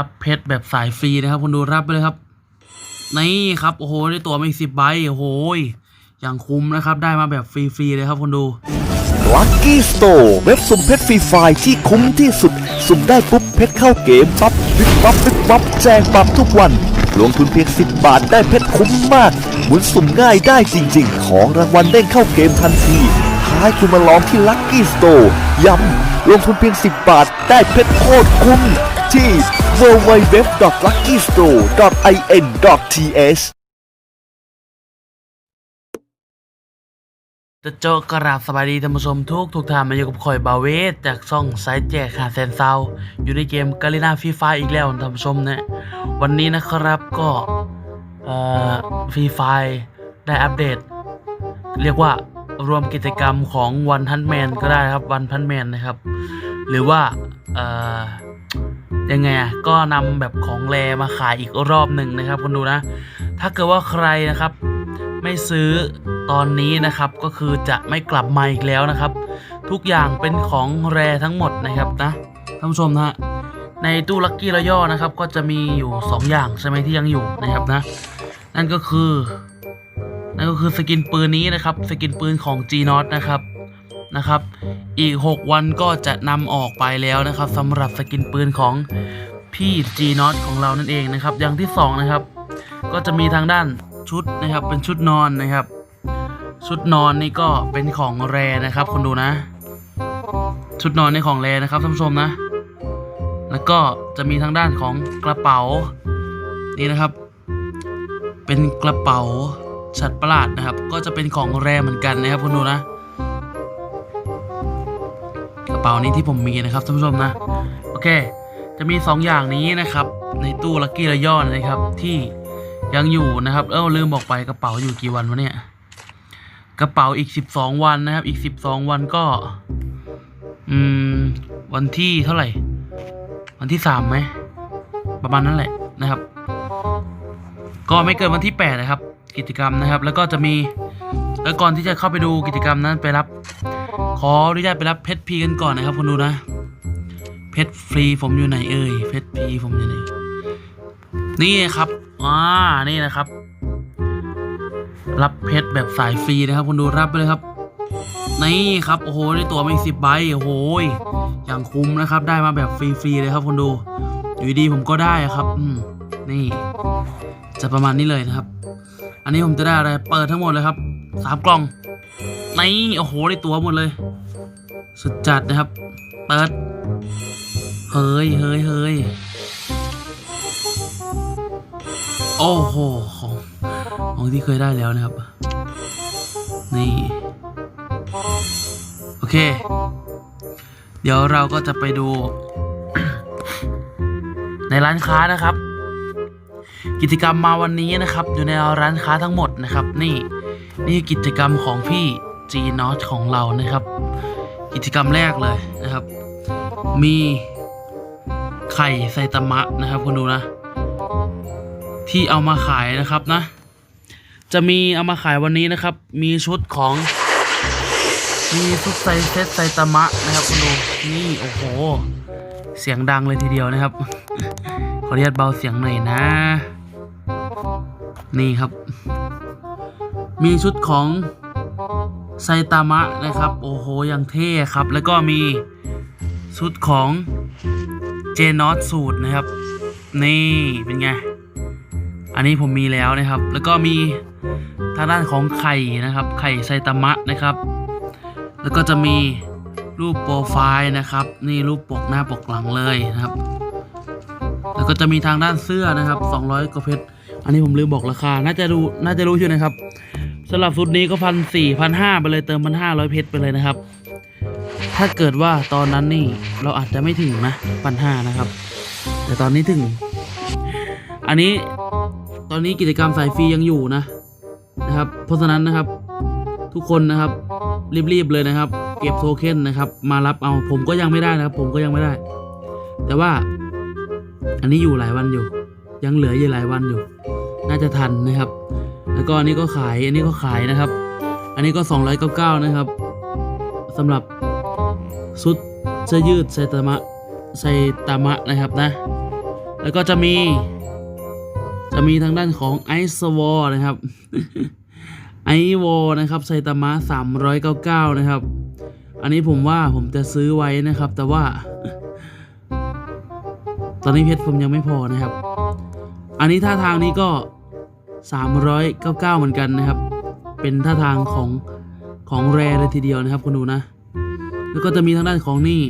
รับเพชรแบบสายฟรีนะครับคุณดูรับไปเลยครับ นี่ครับโอ้โหได้ตัวมาอีกสิบใบโอ้โหอย่างคุ้มนะครับได้มาแบบฟรีๆเลยครับคุณดู Lucky Store เว็บสุ่มเพชรฟรีไฟล์ที่คุ้มที่สุด สุ่มได้ปุ๊บเพชรเข้าเกมปั๊บวิบวับวิบวับแจงปั๊บทุกวัน ลงทุนเพียง 10 บาทได้เพชรคุ้มมาก หมุนสุ่มง่ายได้จริง ๆ ของรางวัลเด้งเข้าเกมทันทีท้ายคุณมาลองที่ Lucky Store ย้ำลงทุนเพียง 10 บาทได้เพชรโคตรคุ้มที่ www.luckystore.in.th จะเจอกราบสบายดีท่านผู้ชมทุกทุกท่านมาอยู่กับข่อยบาเวสจากช่องไซต์แจกหาแสนเซาอยู่ในเกมกาลินาฟรีไฟอีกแล้วท่านผู้ชมนะวันนี้นะครับก็ฟรีไฟได้อัปเดต เรียกว่ารวมกิจกรรมของวันพันแมนก็ได้ครับวันพันแมนนะครับ หรือว่าเอ่อ ยังไงอะก็นำแบบของแรมาขายอีกรอบหนึ่งนะครับคุณดูนะ ถ้าเกิดว่าใครนะครับ ไม่ซื้อตอนนี้นะครับก็คือจะไม่กลับมาอีกแล้วนะครับ ทุกอย่างเป็นของแรทั้งหมดนะครับนะท่านผู้ชมนะฮะในตู้ลัคกี้ระย่อนะครับ ก็จะมีอยู่ 2 อย่างใช่ไหมที่ยังอยู่นะครับนะ นั่นก็คือนั่นก็คือสกินปืนนี้นะครับ สกินปืนของ G n o t นะครับนะครับ อีก 6 วันก็จะนำออกไปแล้วนะครับสำหรับสกินปืนของพี่ G n o t ของเรานั่นเองนะครับ อย่างที่2นะครับ ก็จะมีทางด้านชุดนะครับ เป็นชุดนอนนะครับ ชุดนอนนี่ก็เป็นของแรนะครับคนดูนะ ชุดนอนในของแรนะครับท่านผู้ชมนะ แล้วก็จะมีทางด้านของกระเป๋านี่นะครับ เป็นกระเป๋าชัดประหลาดนะครับ ก็จะเป็นของแรเหมือนกันนะครับคุณดูนะ กระเป๋านี้ที่ผมมีนะครับท่านผู้ชมนะ โอเค จะมี 2 อย่างนี้นะครับ ในตู้ลัคกี้ระยอนนะครับ ที่ยังอยู่นะครับเอ้าลืมบอกไปกระเป๋าอยู่กี่วันวะเนี่ยกระเป๋าอีก 12 วันนะครับ อีก 12 วันก็ อืม วันที่เท่าไหร่ วันที่3ไหมประมาณนั้นแหละนะครับ ก็ไม่เกินวันที่ 8 นะครับ กิจกรรมนะครับ แล้วก็จะมีแล้วก่อนที่จะเข้าไปดูกิจกรรมนั้นไปรับ ขออนุญาตไปรับเพชรพีกันก่อนนะครับคุณดูนะ เพชรฟรีผมอยู่ไหนเอ่ย เพชรพีผมอยู่ไหน นี่ครับ อ่า นี่นะครับ รับเพชรแบบสายฟรีนะครับคุณดูรับไปเลยครับ นี่ครับ โอ้โห ได้ตัวมาอีกสิบใบ โอ้โห อย่างคุ้มนะครับ ได้มาแบบฟรีๆเลยครับคุณดู อยู่ดีๆผมก็ได้ครับ อืม นี่ จะประมาณนี้เลยนะครับ อันนี้ผมจะได้อะไร เปิดทั้งหมดเลยครับสามกล่อง นี่โอ้โหได้ตัวหมดเลย สุดจัดนะครับ เปิด เฮ้ยเฮ้ยเฮ้ยโอ้โหของของที่เคยได้แล้วนะครับ นี่ โอเค เดี๋ยวเราก็จะไปดู ในร้านค้านะครับ กิจกรรมมาวันนี้นะครับ อยู่ในร้านค้าทั้งหมดนะครับ นี่ นี่กิจกรรมของพี่ G n o t ของเรานะครับ กิจกรรมแรกเลยนะครับ มีไข่ไซตามะนะครับคุณดูนะ ที่เอามาขายนะครับนะ จะมีเอามาขายวันนี้นะครับ มีชุดของมีชุดไซเซตไซตามะนะครับคุณดูนี่โอ้โห เสียงดังเลยทีเดียวนะครับ ขออนุญาตเบาเสียงหน่อยนะ นี่ครับ มีชุดของไซตามะนะครับ โอ้โหอย่างเท่ครับ แล้วก็มีชุดของเจนอตสูตรนะครับ นี่เป็นไง อันนี้ผมมีแล้วนะครับ แล้วก็มีทางด้านของไข่นะครับ ไข่ไซตามะนะครับ แล้วก็จะมีรูปโปรไฟล์นะครับ นี่รูปปกหน้าปกหลังเลยนะครับ แล้วก็จะมีทางด้านเสื้อนะครับ 200กว่าเพชรอันนี้ผมลืมบอกราคา น่าจะรู้น่าจะรู้อยู่นะครับ สำหรับชุดนี้ก็พันสี่พันห้าไปเลยเติมพันห้าร้อยเพชรไปเลยนะครับ ถ้าเกิดว่าตอนนั้นนี่เราอาจจะไม่ถึงนะพันห้านะครับ แต่ตอนนี้ถึง อันนี้ตอนนี้กิจกรรมสายฟรียังอยู่นะนะครับ เพราะฉะนั้นนะครับ ทุกคนนะครับรีบๆเลยนะครับ เก็บโทเค็นนะครับ มารับเอาผมก็ยังไม่ได้นะครับ ผมก็ยังไม่ได้ แต่ว่า อันนี้อยู่หลายวันอยู่ ยังเหลืออยู่หลายวันอยู่ น่าจะทันนะครับ แล้วก็อันนี้ก็ขายอันนี้ก็ขายนะครับ อันนี้ก็ 299 นะครับสำหรับชุดเสื้อยืดไซตามะไซตามะนะครับนะ แล้วก็จะมี จะมีทางด้านของไอซ์วอลนะครับไอวอลนะครับไซตามะ399 นะครับ อันนี้ผมว่าผมจะซื้อไว้นะครับ แต่ว่า ตอนนี้เพชรผมยังไม่พอนะครับ อันนี้ท่าทางนี้ก็ 399 เหมือนกันนะครับ เป็นท่าทางของของแรเลยทีเดียวนะครับคุณดูนะ แล้วก็จะมีทางด้านของนี่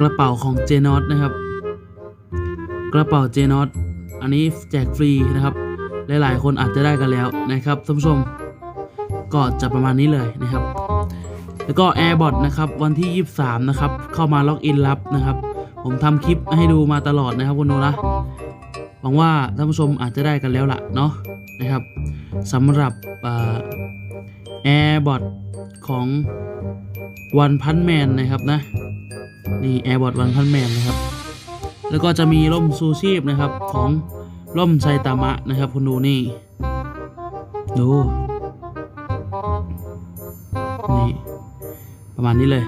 กระเป๋าของเจนอตนะครับ กระเป๋าเจนอตอันนี้แจกฟรีนะครับ หลายๆ คนอาจจะได้กันแล้วนะครับท่านผู้ชมก็จะประมาณนี้เลยนะครับ แล้วก็ AirBot นะครับวันที่ 23 นะครับ เข้ามาล็อกอินรับนะครับ ผมทำคลิปให้ดูมาตลอดนะครับคุณดูนะ หวังว่าท่านผู้ชมอาจจะได้กันแล้วล่ะเนาะนะครับสำหรับแอร์บอทของวันพันแมนนะครับนะนี่แอร์บอทวันพันแมนนะครับ แล้วก็จะมีร่มซูชีพนะครับของร่มไซตามะนะครับคุณดูนี่ ดู นี่ ประมาณนี้เลย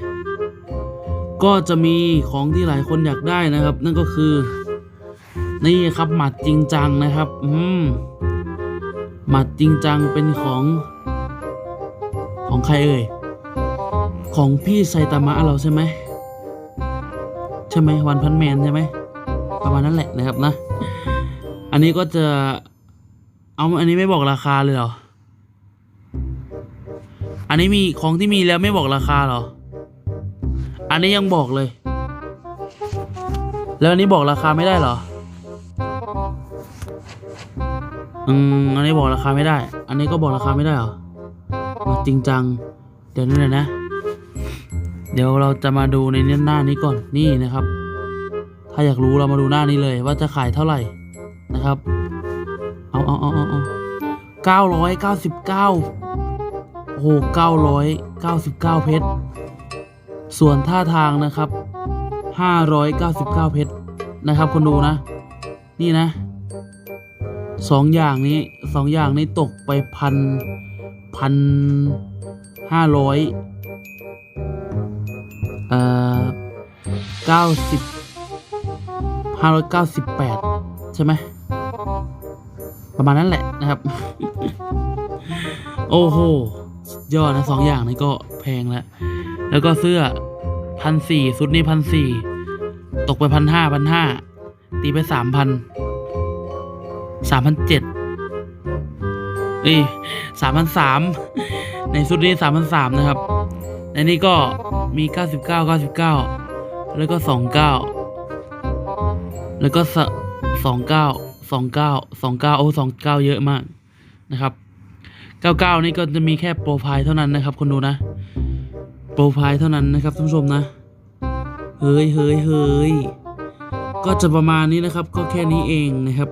ก็จะมีของที่หลายคนอยากได้นะครับ นั่นก็คือ นี่ครับหมัดจริงจังนะครับ อืมหมัดจริงจังเป็นของ ของใครเอ่ย ของพี่ไซตามะเราใช่ไหมใช่ไหมวันพันแมนใช่ไหมประมาณนั้นแหละนะครับนะ อันนี้ก็จะเอาอันนี้ไม่บอกราคาเลยเหรอ อันนี้มีของที่มีแล้วไม่บอกราคาเหรอ อันนี้ยังบอกเลย แล้วอันนี้บอกราคาไม่ได้เหรอ อืมอันนี้บอกราคาไม่ได้ อันนี้ก็บอกราคาไม่ได้เหรอมาจริงจัง เดี๋ยวนี้เลยนะ เดี๋ยวเราจะมาดูในหน้านี้ก่อน นี่นะครับ ถ้าอยากรู้เรามาดูหน้านี้เลย ว่าจะขายเท่าไหร่นะครับ เอาเอาเอาเอาเอาเก้าร้อยเก้าสิบเก้าโอ้โหเก้าร้อยเก้าสิบเก้าเพชร ส่วนท่าทางนะครับห้าร้อยเก้าสิบเก้าเพชรนะครับ คนดูนะ นี่นะ สองอย่างนี้สองอย่างนี้ตกไปพันพันห้าร้อยเอ่อเก้าสิบห้าร้อยเก้าสิบแปดใช่ไหมประมาณนั้นแหละนะครับ โอ้โหยอดนะสองอย่างนี้ก็แพงแล้ว แล้วก็เสื้อพันสี่ชุดนี้พันสี่ตกไปพันห้าพันห้าตีไปสามพัน สามพันเจ็ดเอ้สามพันสามในชุดนี้สามพันสามนะครับ ในนี้ก็มีเก้าสิบเก้าเก้าสิบเก้าแล้วก็สองเก้าแล้วก็สองเก้าสองเก้าสองเก้าโอ้สองเก้าเยอะมากนะครับเก้าเก้านี่ก็จะมีแค่โปรไฟล์เท่านั้นนะครับคนดูนะ โปรไฟล์เท่านั้นนะครับท่านผู้ชมนะ เฮ้ยเฮ้ยเฮ้ย ก็จะประมาณนี้นะครับ ก็แค่นี้เองนะครับ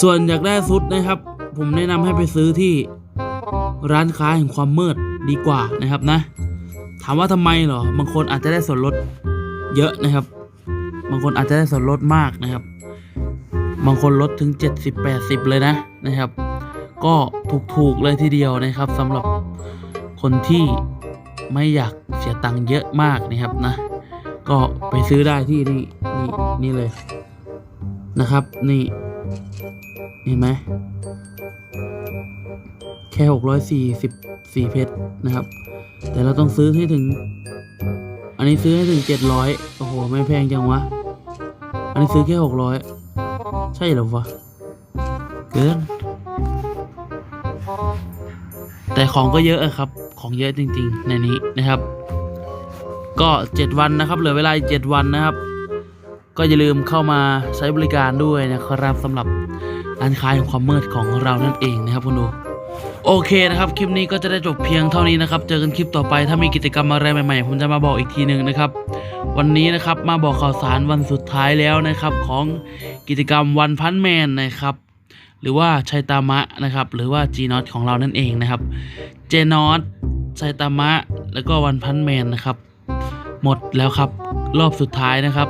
ส่วนอยากได้ซุดนะครับ ผมแนะนำให้ไปซื้อที่ร้านค้าแห่งความมืดดีกว่านะครับนะ ถามว่าทำไมเหรอบางคนอาจจะได้ส่วนลดเยอะนะครับ บางคนอาจจะได้ส่วนลดมากนะครับ บางคนลดถึง 70-80 เลยนะนะครับ ก็ถูกๆเลยทีเดียวนะครับสำหรับคนที่ไม่อยากเสียตังค์เยอะมากนะครับนะ ก็ไปซื้อได้ที่นี่นี่นี่เลยนะครับ นี่เห็นไหมแค่หกร้อยสี่สิบสี่เพชรนะครับ แต่เราต้องซื้อให้ถึง อันนี้ซื้อให้ถึงเจ็ดร้อยโอ้โห ไม่แพงจังวะ อันนี้ซื้อแค่หกร้อยใช่หรอวะเกินแต่ของก็เยอะอะครับ ของเยอะจริง ๆ ในนี้นะครับ ก็ 7 วันนะครับ เหลือเวลา7วันนะครับ ก็อย่าลืมเข้ามาใช้บริการด้วยนะครับสำหรับร้านค้าแห่งความมืดของเรานั่นเองนะครับคุณดูโอเคนะครับ คลิปนี้ก็จะได้จบเพียงเท่านี้นะครับ เจอกันคลิปต่อไปถ้ามีกิจกรรมอะไรใหม่ๆ ผมจะมาบอกอีกทีหนึ่งนะครับ วันนี้นะครับมาบอกข่าวสารวันสุดท้ายแล้วนะครับ ของกิจกรรมวันพันแมนนะครับหรือว่าชัยตามะนะครับ หรือว่า G n o t ของเรานั่นเองนะครับ J n o t ชัยตามะ แล้วก็วันพันแมนนะครับ หมดแล้วครับ รอบสุดท้ายนะครับ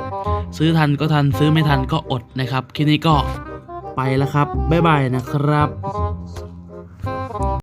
ซื้อทันก็ทันซื้อไม่ทันก็อดนะครับคลิปนี้ก็ไปแล้วครับบ๊ายบายนะครับ